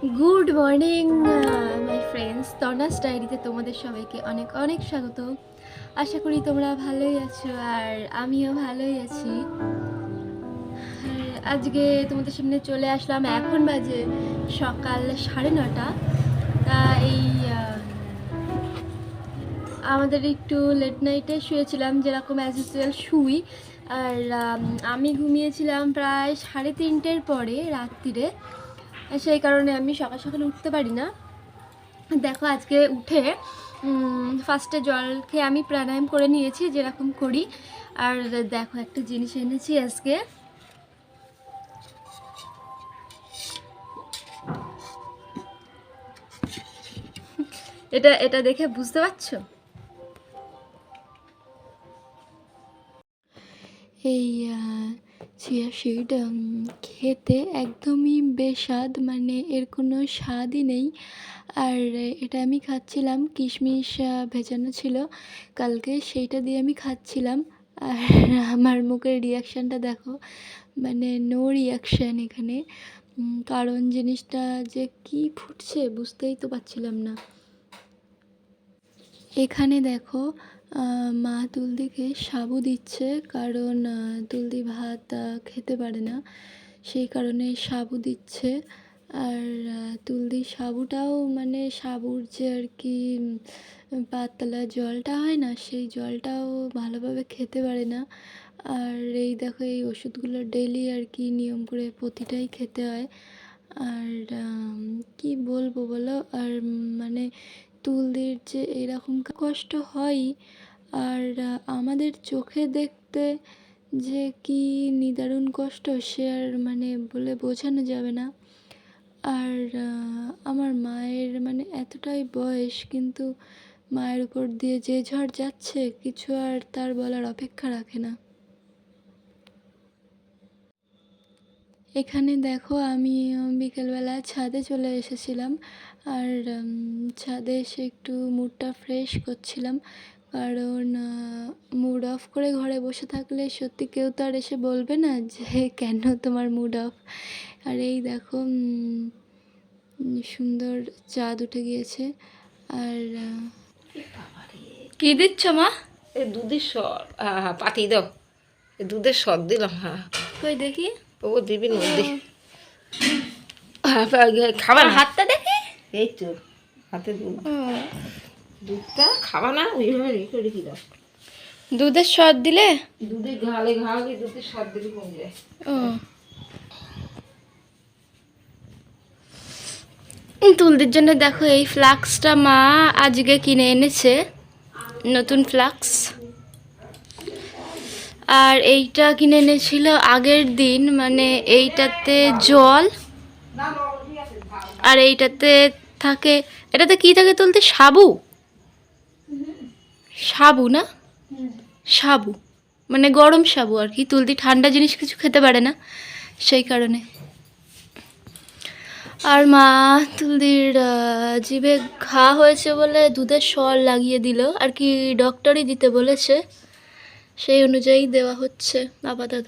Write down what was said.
Good morning my friends তর্নাস ডায়েরিতে তোমাদের সবাইকে অনেক অনেক স্বাগত। আশা করি তোমরা ভালোই আছো আর আমিও ভালোই আছি। আজকে তোমাদের সামনে চলে আসলাম। এখন বাজে সকাল সাড়ে নটা। তা এই আমাদের একটু লেট নাইটে শুয়েছিলাম, যেরকম অ্যাজ ইউজুয়াল শুই। আর আমি ঘুমিয়েছিলাম প্রায় সাড়ে তিনটের পরে রাত্রিরে। সেই কারণে আমি সকাল সকাল উঠতে পারি না। দেখো, আজকে উঠে ফার্স্টে জল খেয়ে আমি প্রাণায়াম করে নিয়েছি, যেরকম করি। আর দেখো, একটা জিনিস এনেছি আজকে। এটা এটা দেখে বুঝতে পারছ? এই চিয়া সিড খেতে একদমই বেস্বাদ মানে এর কোনো স্বাদই নেই। আর এটা আমি খাচ্ছিলাম, কিশমিশ ভেজানো ছিল। কালকে সেইটা দিয়ে আমি খাচ্ছিলাম। আর আমার মুখের রিয়াকশানটা দেখো মানে নো রিয়াকশান এখানে। কারণ জিনিসটা যে কি ফুটছে বুঝতেই তো পারছিলাম না। এখানে দেখো মা তুলদিকে সাবু দিচ্ছে কারণ তুলদি ভাত খেতে পারে না। সেই কারণে সাবু দিচ্ছে। আর তুলদি সাবুটাও মানে সাবুর যে আর কি পাতলা জলটা হয় না, সেই জলটাও ভালোভাবে খেতে পারে না। আর এই দেখো, এই ওষুধগুলো ডেলি আর কি নিয়ম করে প্রতিটাই খেতে হয়। আর কি বলব বলো? আর মানে তুলদের যে এরকম কষ্ট হয় আর আমাদের চোখে দেখতে যে কি নিদারুণ কষ্ট সে আর মানে বলে বোঝানো যাবে না। আর আমার মায়ের মানে এতটাই বয়স কিন্তু মায়ের উপর দিয়ে যে ঝড় যাচ্ছে কিছু আর তার বলার অপেক্ষা রাখে না। এখানে দেখো আমি বিকেলবেলা ছাদে চলে এসেছিলাম। আর ছাদে এসে একটু মুডটা ফ্রেশ করছিলাম। কারণ মুড অফ করে ঘরে বসে থাকলে সত্যি কেউ তো আর এসে বলবে না যে কেন তোমার মুড অফ? আর এই দেখো সুন্দর চাঁদ উঠে গিয়েছে। আর কি দিচ্ছ মা? এ দুধের সর হ্যাঁ পাতি দাও। দুধের সর দিলাম হ্যাঁ। কই দেখি। ও হ্যাঁ খাবা না হাতটা দেখি। এই তো হাতে দুধ দুধটা? খাবা না ওইভাবে রেখে রেখে দাও। দুধের স্বাদ দিলে? দুধে ঘালে ঘালে দুধের সর দিলে কমে যায়। ও। তুলদের জন্য দেখো এই ফ্লাক্সটা মা আজকে কিনে এনেছে। নতুন ফ্লাক্স। আর এইটা কিনে এনেছিল আগের দিন মানে এইটাতে জল আর এইটাতে থাকে, এটাতে কি থাকে তুলতে? সাবু। সাবু না? সাবু। মানে গরম সাবু আর কি, তুলতি ঠান্ডা জিনিস কিছু খেতে পারে না, সেই কারণে। আর মা তুলদির জিভে ঘা হয়েছে বলে দুধের সর লাগিয়ে দিল, আর কি ডক্টরই দিতে বলেছে। সেই অনুযায়ী দেওয়া হচ্ছে আপাতত